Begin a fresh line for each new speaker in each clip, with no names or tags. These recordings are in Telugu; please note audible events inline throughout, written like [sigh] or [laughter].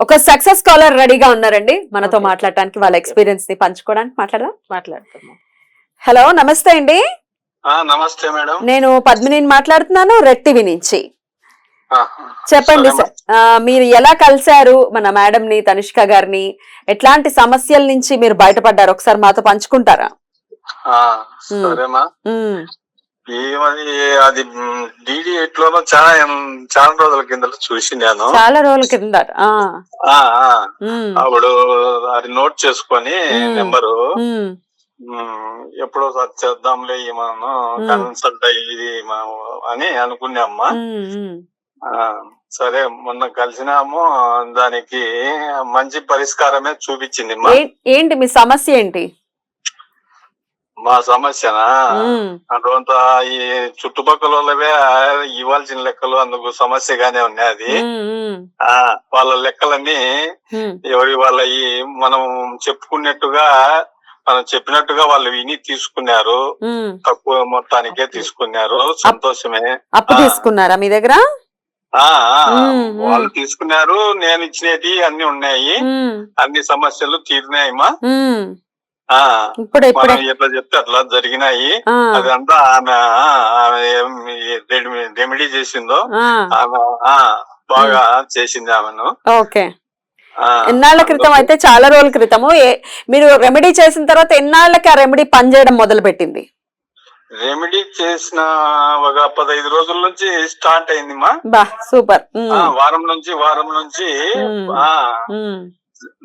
ఒక సక్సెస్ కాలర్ రెడీగా ఉన్నారండి. మనతో. మాట్లాడటానికి వాళ్ళ ఎక్స్పీరియన్స్ని పంచుకోవడానికి మాట్లాడదాం.
మాట్లాడతాము.
హలో నమస్తే అండి.
ఆ నమస్తే మేడం.
నేను పద్మిని మాట్లాడుతున్నాను రెడ్ టీవీ నుంచి.
ఆ,
చెప్పండి
సరే
మీరు ఎలా కలిశారు? మన మేడం ని తనిష్క గారిని. ఎట్లాంటి సమస్యల నుంచి మీరు బయటపడ్డారు? ఒకసారి మాతో పంచుకుంటారా?
ఆ, సరేమా.
ఉమ్,
ఏమది అది డిడి ఎట్లోనో చాలా చాలా రోజుల కింద చూసి నేను.
చాలా రోజుల కింద
అప్పుడు అది నోట్ చేసుకొని. నెంబరు. ఎప్పుడో సార్ చేద్దాంలే మనం
మ్మ్.
కన్సల్ట్ అయ్యి అని అనుకున్నామ్మా. సరే మొన్న కలిసినాము దానికి మంచి పరిష్కారమే చూపించింది
ఏంటి మీ సమస్య ఏంటి?
మా సమస్యనా? అటువంటి ఈ చుట్టుపక్కల వాళ్ళవే ఇవ్వాల్సిన లెక్కలు అందుకు సమస్యగానే ఉన్నాయి ఆ వాళ్ళ లెక్కలన్నీ. ఎవరి వాళ్ళ ఈ మనం చెప్పుకున్నట్టుగా మనం చెప్పినట్టుగా వాళ్ళు విని తీసుకున్నారు. తక్కువ మొత్తానికే తీసుకున్నారు. సంతోషమే.
అప్పు. తీసుకున్నారా మీ దగ్గర.
వాళ్ళు తీసుకున్నారు నేను ఇచ్చినవి అన్ని ఉన్నాయి. అన్ని సమస్యలు తీరినాయమ్మా.
ఇప్పుడు
మనం ఎట్లా చెప్తే అట్లా జరిగినాయి. అదంతా ఆమె రెమెడీ- చేసిందో ఆమె బాగా చేసింది ఆమెను.
ఓకే. ఎన్నాళ్ళ క్రితం అయితే చాలా రోజుల క్రితము. మీరు రెమెడీ చేసిన తర్వాత ఎన్నాళ్ళకి ఆ రెమెడీ పనిచేయడం మొదలు పెట్టింది
రెమెడీ చేసిన ఒక పదహైదు రోజుల నుంచి స్టార్ట్ అయింది మా.
సూపర్
వారం నుంచి వారం నుంచి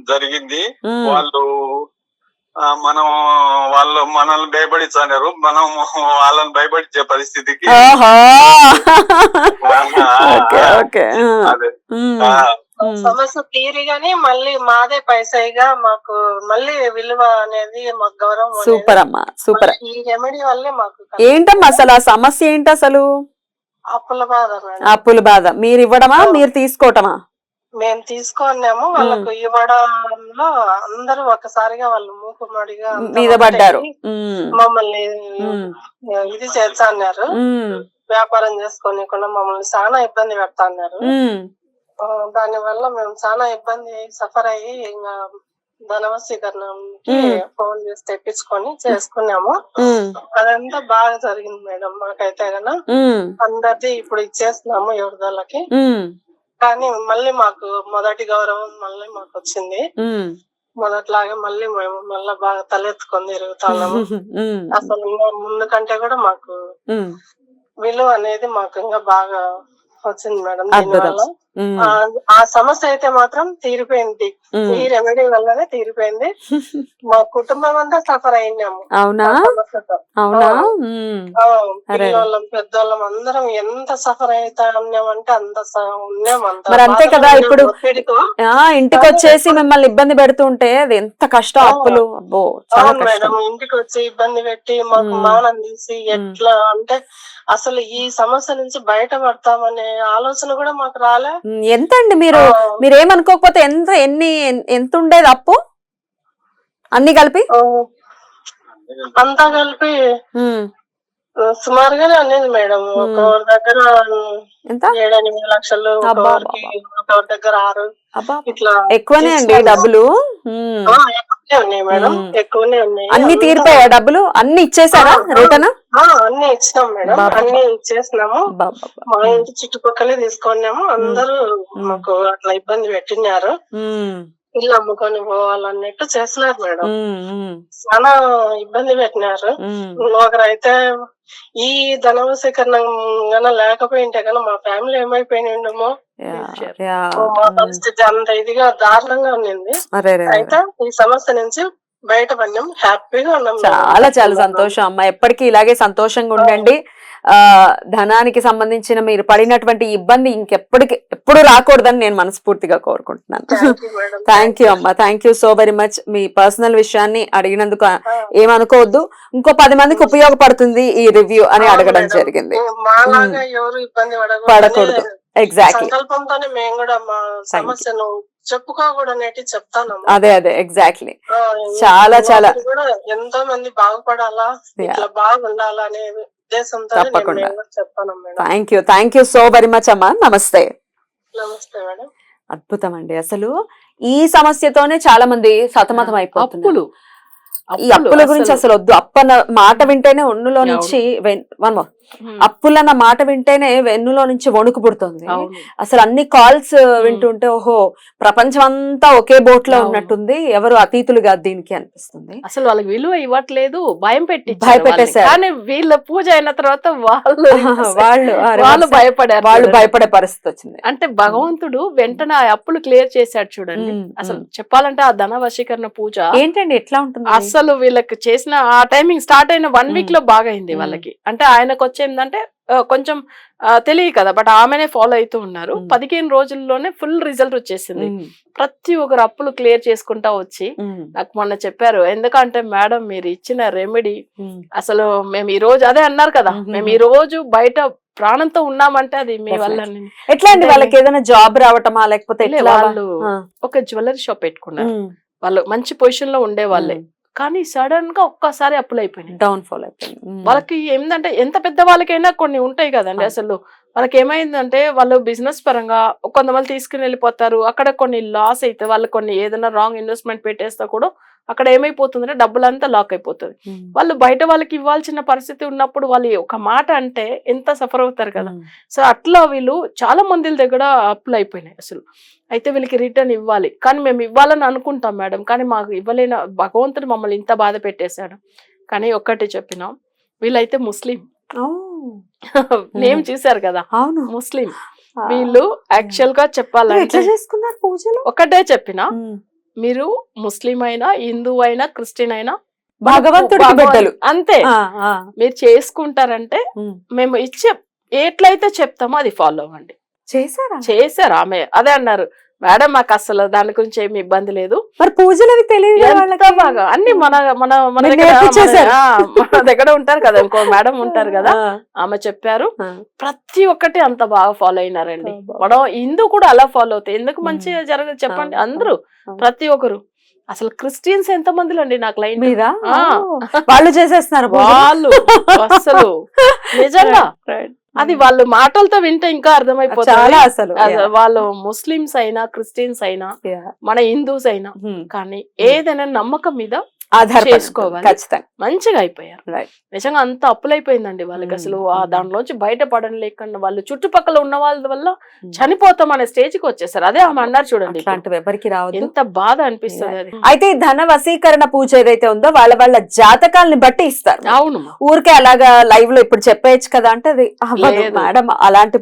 జరిగింది. వాళ్ళు మనం వాళ్ళు మనల్ని భయపడించారు మనం వాళ్ళని భయపడించే పరిస్థితికి అదే.
సమస్య తీరిగానే మళ్ళీ మాదే పైసైగా మాకు మళ్ళీ విలువ అనేది మాకు గౌరవం
సూపర్ అమ్మా సూపర్.
ఈ రెమెడీ వల్లే మాకు.
ఏంటమ్మా అసలు ఆ సమస్య ఏంటి అసలు?
అప్పుల బాధ
అప్పుల బాధ. మీరు ఇవ్వడమా? మీరు తీసుకోవటమా?
మేము తీసుకున్నాము. వాళ్ళకు ఇవ్వడంలో అందరూ ఒకసారిగా వాళ్ళు మూకుమ్మడిగా అంతా
మీద పడ్డారు.
మమ్మల్ని ఇది చేస్తా అన్నారు వ్యాపారం చేసుకోనికుండా మమ్మల్ని చాలా ఇబ్బంది పెడతా అన్నారు దాని వల్ల మేము చాలా ఇబ్బంది సఫర్ అయ్యి ఇంకా ధనవశీకరణకి. ఫోన్ చేసి తెప్పించుకొని చేసుకున్నాము. అదంతా బాగా జరిగింది మేడం. మాకైతే గన అందరిది ఇప్పుడు ఇచ్చేస్తున్నాము ఎవరిదోళ్ళకి. కానీ మళ్ళీ మాకు మొదటి గౌరవం మళ్ళీ మాకు వచ్చింది మొదట్లాగే మళ్ళీ మేము మళ్ళీ బాగా తలెత్తుకొని తిరుగుతున్నాము. [laughs]
ఉమ్,
అసలు ముందు కంటే కూడా మాకు విలువ అనేది మాకు ఇంకా బాగా వచ్చింది మేడం. దీనివల్ల ఆ ఆ సమస్య అయితే మాత్రం తీరిపోయింది. ఈ రెమెడీ వల్లనే తీరిపోయింది. మా కుటుంబం అంతా సఫర్ అయినాము.
అవునా? అవునా.
పిల్లోళ్ళం పెద్దోళ్ళం అందరం ఎంత సఫర్ అవుతా ఉన్నామంటే అంత ఉన్నాం అంత.
మరి అంతే
బాధలో
కదా ఇప్పుడు. ఇంటికి వచ్చేసి మిమ్మల్ని ఇబ్బంది పెడుతుంటే అది ఎంత కష్టం. అప్పులు. అబ్బో
మేడం. ఇంటికి వచ్చి ఇబ్బంది పెట్టి మాకు. మానం తీసి ఎట్లా అంటే అసలు ఈ సమస్య నుంచి బయటపడతామనే ఆలోచన కూడా మాకు రాలే.
ఎంత అండి మీరు? మీరు ఏమనుకోకపోతే ఎంత ఎన్ని ఎన్- ఎంత ఉండేది అప్పు? అన్ని కలిపి?
అంతా కలిపి సుమారుగానే అనేది మేడం. ఒకరి దగ్గర
ఎంత?
ఏడెనిమిది లక్షలు
అబ్బా,
ఒకరికి ఒకరి దగ్గర ఆరు ఇట్లా
ఎక్కువనే అండి. డబ్బులు.
ఉన్నాయి మేడం. ఎక్కువనే ఉన్నాయి.
అన్ని తీరిపోయా డబ్బులు? అన్ని ఇచ్చేసారా రిటర్న్?
అన్ని ఇచ్చినాం మేడం. అన్ని ఇచ్చేసినాము. మా ఇంటి చుట్టుపక్కలే తీసుకున్నాము. అందరూ. మాకు అట్లా ఇబ్బంది పెట్టినారు. ఇల్లు అమ్ముకొని పోవాలన్నట్టు చేస్తున్నారు మేడం. చాలా ఇబ్బంది పెట్టినారు. ఒకరైతే ఈ ధనవశీకరణ లేకపోయింటే గన మా ఫ్యామిలీ ఏమైపోయినామో మా పరిస్థితి అంత ఇదిగా దారుణంగా ఉండింది. అయితే ఈ సమస్య నుంచి బయటపడినాం హ్యాపీగా ఉన్నాం.
చాలా చాలా సంతోషం అమ్మ. ఎప్పటికీ ఇలాగే సంతోషంగా ఉండండి. ఆ ధనానికి సంబంధించిన మీరు పడినటువంటి ఇబ్బంది ఇంకెప్పటికి ఎప్పుడు రాకూడదని నేను మనస్ఫూర్తిగా కోరుకుంటున్నాను.
థ్యాంక్ యూ [laughs]
అమ్మా. Thank you so very much me personal విషయాన్ని అడిగినందుకు ఏమనుకోవద్దు. ఇంకో పది మందికి ఉపయోగపడుతుంది ఈ రివ్యూ అని
అవును
అడగడం. జరిగింది.
ఇబ్బంది
పడకూడదు.
సంకల్పంతోనే మేము కూడా మా సమస్యను చెప్పుకోకూడనేటి చెప్తానమ్మా
అదే అదే ఎగ్జాక్ట్లీ చాలా, చాలా.
కూడా ఎంతో మంది బాగుపడాలా ఇట్లా బాగుండాలా అనే ఉద్దేశంతో
తప్పకుండా.
చెప్తాను
thank you thank you so very much అమ్మా. నమస్తే.
నమస్తే మేడం.
అద్భుతం అండి అసలు ఈ సమస్యతోనే చాలా మంది సతమతం అయిపోతున్నారు. ఈ అప్పుల గురించి అసలు. వద్దు. అప్పన్న మాట వింటేనే ఒన్నులో. నుంచి వెన్-.
ఉమ్,
అప్పులన్న మాట వింటేనే వెన్నులో నుంచి వణుకు పుడుతుంది. అసలు అన్ని కాల్స్ వింటుంటే ఓహో ప్రపంచం అంతా ఒకే
బోట్లో.
ఉన్నట్టుంది ఎవరు అతీతులు కాదు దీనికి అనిపిస్తుంది
అసలు వాళ్ళకి విలువ ఇవ్వట్లేదు భయం పెట్టి
భయపెట్టేశారు.
కానీ వీళ్ళ పూజ అయిన తర్వాత వాళ్ళు [laughs]
వాళ్ళు
వాళ్ళు. భయపడారు
వాళ్ళు. భయపడే పరిస్థితి వచ్చింది
అంటే భగవంతుడు వెంటనే ఆ అప్పులు క్లియర్ చేశాడు చూడండి అసలు. చెప్పాలంటే ఆ ధన వశీకరణ పూజ
ఏంటండి ఎట్లా ఉంటుంది
అసలు వీళ్ళకి చేసిన ఆ టైమింగ్ స్టార్ట్ అయిన వన్ వీక్. లో బాగా అయింది. వాళ్ళకి అంటే ఆయనకు వచ్చేందంటే ఆ, కొంచెం తెలియదు కదా బట్ ఆమెనే ఫాలో అవుతూ ఉన్నారు. పదిహేను రోజుల్లోనే ఫుల్ రిజల్ట్ వచ్చేసింది. ప్రతి ఒక్కరు అప్పులు క్లియర్ చేసుకుంటా వచ్చి నాకు మొన్న చెప్పారు ఎందుకంటే మేడం మీరు ఇచ్చిన రెమెడీ. అసలు మేము ఈ రోజు అదే అన్నారు కదా
మ్మ్.
ఈ రోజు బయట ప్రాణంతో ఉన్నామంటే అది మీ వల్ల
ఎట్లా అండి వాళ్ళకి ఏదైనా జాబ్ రావటమా? లేకపోతే
వాళ్ళు ఒక జ్యువెలరీ షాప్ పెట్టుకున్నారు. వాళ్ళు మంచి పొజిషన్లో ఉండే వాళ్ళే. కానీ సడన్గా ఒక్కసారి అప్పులు అయిపోయినాయి
డౌన్ ఫాల్ అయిపోయింది.
వాళ్ళకి ఏంటంటే ఎంత పెద్ద వాళ్ళకైనా కొన్ని ఉంటాయి కదండి. అసలు వాళ్ళకి ఏమైందంటే వాళ్ళు బిజినెస్ పరంగా కొంతమంది తీసుకుని వెళ్ళిపోతారు అక్కడ కొన్ని లాస్ అయితే వాళ్ళు కొన్ని ఏదైనా రాంగ్ ఇన్వెస్ట్మెంట్ పెట్టేస్తా కూడా అక్కడ ఏమైపోతుందంటే డబ్బులంతా లాక్ అయిపోతుంది. వాళ్ళు బయట వాళ్ళకి ఇవ్వాల్సిన పరిస్థితి ఉన్నప్పుడు వాళ్ళు ఒక మాట అంటే ఎంత సఫర్ అవుతారు కదా. సో అట్లా వీళ్ళు చాలా మంది దగ్గర అప్పులు అయిపోయినాయి అసలు. అయితే వీళ్ళకి రిటర్న్ ఇవ్వాలి. కానీ మేము ఇవ్వాలని అనుకుంటాం మేడం. కానీ మాకు ఇవ్వలేన భగవంతుడు మమ్మల్ని ఇంత బాధ పెట్టేశాడు. కానీ ఒక్కటి చెప్పినాం వీళ్ళైతే ముస్లిం. [laughs] నేమ్ చూశారు కదా.
అవును.
ముస్లిం. వీళ్ళు
యాక్చువల్గా
చెప్పాలంటే ఒకటే చెప్పిన. మీరు ముస్లిం అయినా హిందూ అయినా క్రిస్టియన్ అయినా
భగవంతుడికి
భగవన్-
బిడ్డలు.
అంతే. మీరు చేసుకుంటారంటే. మేము ఇచ్చే ఎట్లయితే చెప్తామో అది ఫాలో అవ్వండి.
చేశారా?
చేశారు ఆమె. అదే అన్నారు. మేడం మాకు అసలు దాని గురించి ఏమి ఇబ్బంది లేదు
మరి పూజలు అవి తెలియదు
బాగా అన్ని మన మన మన. మన- దగ్గర ఉంటారు కదా ఇంకో మేడం ఉంటారు కదా ఆమె చెప్పారు. ప్రతి ఒక్కటి అంత బాగా ఫాలో అయినారండి. మనం హిందూ కూడా అలా ఫాలో అవుతాయి ఎందుకు. మంచిగా జరగదు చెప్పండి అందరూ. ప్రతి ఒక్కరు అసలు క్రిస్టియన్స్ ఎంత మంది అండి నాకు లైన్
మీరా. ఓ, వాళ్ళు చేసేస్తున్నారు?
వాళ్ళు అసలు [laughs] నిజంగా. అది వాళ్ళు మాటలతో వింటే ఇంకా అర్థమైపోతుంది
అసలు
వాళ్ళు ముస్లిమ్స్ అయినా క్రిస్టియన్స్ అయినా. మన హిందూస్ అయినా
Hmm.
కానీ ఏదైనా నమ్మకం మీద
ఖచ్చితంగా.
మంచిగా అయిపోయారు. నిజంగా అంత అప్పులైపోయిందండి వాళ్ళకి. అసలు ఆ
Hmm.
దాంట్లోంచి బయటపడడం లేకుండా వాళ్ళు చుట్టుపక్కల ఉన్న వాళ్ళ వల్ల
Hmm.
చనిపోతాం అనే స్టేజ్కి వచ్చేసారు. అదే ఆమె అన్నారు చూడండి
ఎవరికి రావద్దు.
ఎంత బాధ అనిపిస్తుంది
అయితే ఈ ధన వశీకరణ పూజ ఏదైతే ఉందో వాళ్ళ వాళ్ళ జాతకాలని బట్టి ఇస్తారు.
అవును
ఊరికే అలాగా లైవ్లో ఇప్పుడు చెప్పేయచ్చు కదా అంటే అది. మేడం అలాంటి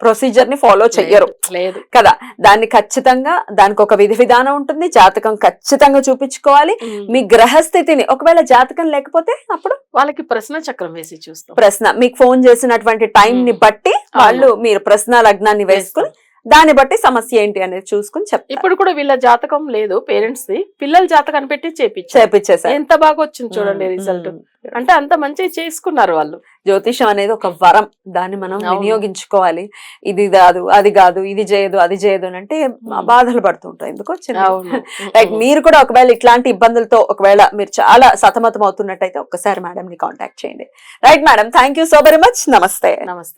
ప్రొసీజర్ని ఫాలో చెయ్యరు.
లేదు.
కదా. దాన్ని ఖచ్చితంగా దానికి ఒక విధి విధానం ఉంటుంది. జాతకం ఖచ్చితంగా చూపించుకోవాలి. మీ గ్రహస్థితిని ఒకవేళ జాతకం లేకపోతే అప్పుడు
వాళ్ళకి ప్రశ్న చక్రం వేసి చూస్తాం.
ప్రశ్న మీకు ఫోన్ చేసినటువంటి టైం ని. బట్టి వాళ్ళు మీరు ప్రశ్న లగ్నాన్ని వేసుకుని దాన్ని బట్టి సమస్య ఏంటి అనేది చూసుకుని చెప్తారు
ఇప్పుడు కూడా వీళ్ళ జాతకం లేదు పేరెంట్స్ ది. పిల్లల జాతకాన్ని పెట్టి చేపించారు
చేపించేసారు
ఎంత బాగా వచ్చింది చూడండి రిజల్ట్ అంటే అంత మంచిగా చేసుకున్నారు వాళ్ళు.
జ్యోతిషం అనేది ఒక వరం. దాన్ని మనం. వినియోగించుకోవాలి. ఇది కాదు అది కాదు ఇది చేయదు అది చేయదు అని అంటే బాధలు పడుతుంటాం ఎందుకు లైక్ [laughs] మీరు కూడా ఒకవేళ ఇట్లాంటి ఇబ్బందులతో ఒకవేళ మీరు చాలా సతమతం అవుతున్నట్టయితే ఒక్కసారి మేడం ని కాంటాక్ట్ చేయండి. Right madam thank you so very much నమస్తే
నమస్తే.